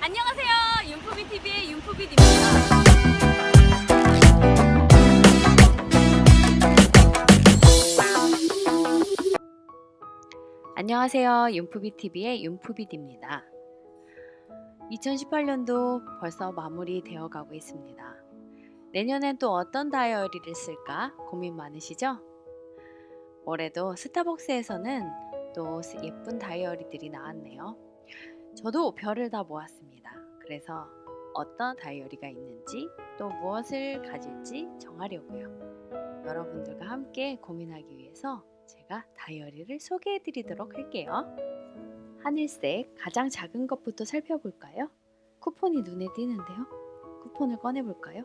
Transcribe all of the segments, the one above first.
안녕하세요. 윤포비 TV의 윤포비입니다. 안녕하세요. 윤푸비TV의 윤푸비디입니다. 2018년도 벌써 마무리되어 가고 있습니다. 내년엔 또 어떤 다이어리를 쓸까 고민 많으시죠? 올해도 스타벅스에서는 또 예쁜 다이어리들이 나왔네요. 저도 별을 다 모았습니다. 그래서 어떤 다이어리가 있는지 또 무엇을 가질지 정하려고요. 여러분들과 함께 고민하기 위해서 제가 다이어리를 소개해 드리도록 할게요. 하늘색 가장 작은 것부터 살펴볼까요? 쿠폰이 눈에 띄는데요. 쿠폰을 꺼내 볼까요?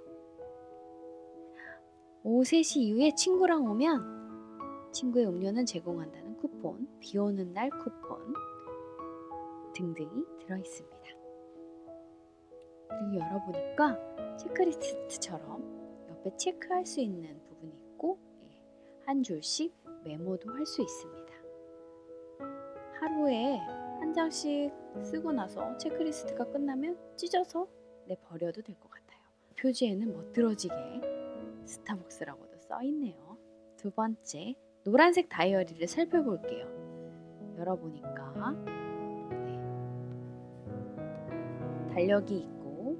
오후 3시 이후에 친구랑 오면 친구의 음료는 제공한다는 쿠폰, 비 오는 날 쿠폰 등등이 들어 있습니다. 그리고 열어보니까 체크리스트처럼 옆에 체크할 수 있는 부분이 있고 예, 한 줄씩 메모도 할 수 있습니다. 하루에 한 장씩 쓰고 나서 체크리스트가 끝나면 찢어서 내 버려도 될 것 같아요. 표지에는 멋들어지게 스타벅스라고도 써 있네요. 두 번째, 노란색 다이어리를 살펴볼게요. 열어보니까 달력이 있고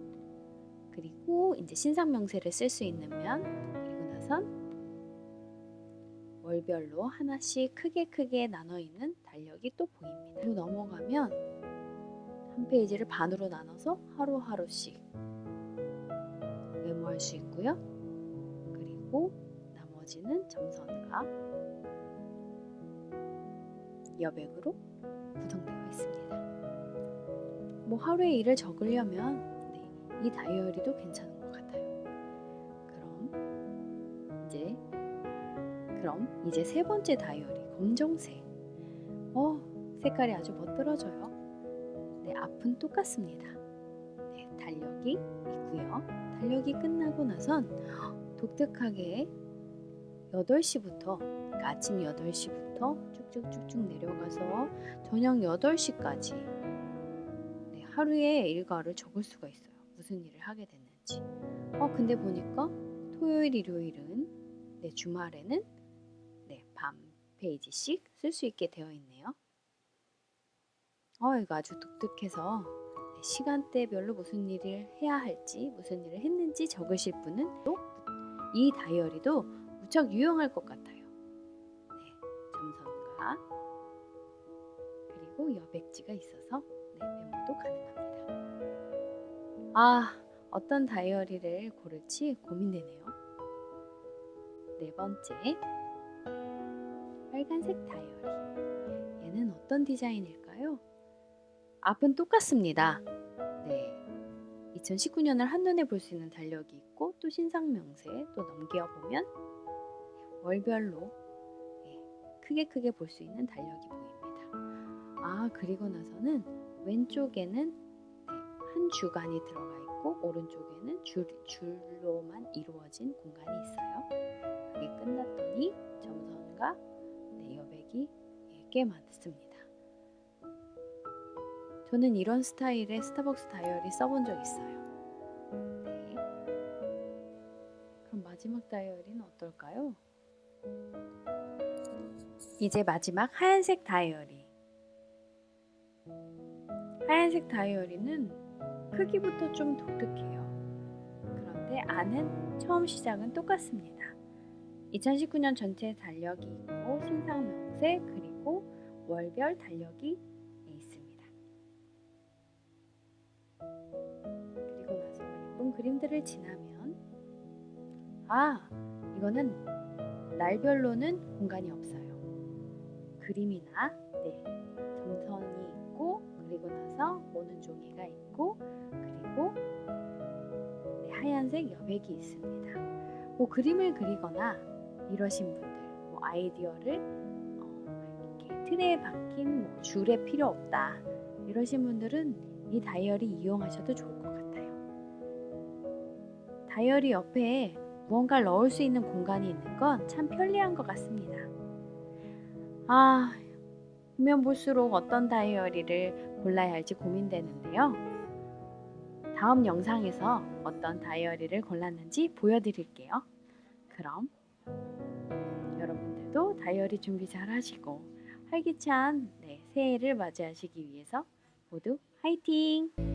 그리고 이제 신상 명세를 쓸 수 있는 면 그리고 나선 월별로 하나씩 크게 크게 나눠 있는 달력이 또 보입니다. 그리고 넘어가면 한 페이지를 반으로 나눠서 하루하루씩 메모할 수 있고요. 그리고 나머지는 점선과 여백으로 구성되어 있습니다. 뭐 하루의 일을 적으려면 네, 이 다이어리도 괜찮은 것 같아요. 그럼 이제 그럼 이제 세 번째 다이어리 검정색. 어 색깔이 아주 멋들어져요. 네 앞은 똑같습니다. 네 달력이 있고요. 달력이 끝나고 나선 독특하게 8시부터 그러니까 아침 8시부터 쭉쭉쭉쭉 내려가서 저녁 8시까지 네, 하루의 일과를 적을 수가 있어요. 무슨 일을 하게 됐는지. 어 근데 보니까 토요일, 일요일은 네, 주말에는 네, 밤 페이지씩 쓸 수 있게 되어 있네요. 어, 이거 아주 독특해서 네, 시간대별로 무슨 일을 해야 할지, 무슨 일을 했는지 적으실 분은 또 이 다이어리도 무척 유용할 것 같아요. 네, 점선과 그리고 여백지가 있어서 네, 메모도 가능합니다. 아, 어떤 다이어리를 고를지 고민되네요. 네 번째, 빨간색 다이어리. 얘는 어떤 디자인일까요? 앞은 똑같습니다. 네. 2019년을 한눈에 볼 수 있는 달력이 있고 또 신상 명세 또 넘겨 보면 월별로 네, 크게 크게 볼 수 있는 달력이 보입니다. 아 그리고 나서는 왼쪽에는 네, 한 주간이 들어가 있고 오른쪽에는 줄, 줄로만 이루어진 공간이 있어요. 그게 끝났더니 점선과 네, 여백이 예, 꽤 많습니다. 저는 이런 스타일의 스타벅스 다이어리 써본 적 있어요. 네. 그럼 마지막 다이어리는 어떨까요? 이제 마지막 하얀색 다이어리. 하얀색 다이어리는 크기부터 좀 독특해요. 그런데 안은 처음 시작은 똑같습니다. 2019년 전체 달력이 있고 신상 명세 그리고 월별 달력이 있습니다. 그리고 나서 예쁜 그림들을 지나면 아 이거는 날별로는 공간이 없어요. 그림이나 네 그리고 나서 오는 종이가 있고 그리고 네, 하얀색 여백이 있습니다. 뭐 그림을 그리거나 이러신 분들 뭐 아이디어를 어, 이렇게 틀에 박힌 뭐 줄에 필요 없다 이러신 분들은 이 다이어리 이용하셔도 좋을 것 같아요. 다이어리 옆에 무언가를 넣을 수 있는 공간이 있는 건 참 편리한 것 같습니다. 아, 보면 볼수록 어떤 다이어리를 골라야 할지 고민되는데요. 다음 영상에서 어떤 다이어리를 골랐는지 보여드릴게요. 그럼 여러분들도 다이어리 준비 잘 하시고 활기찬 네, 새해를 맞이하시기 위해서 모두 화이팅!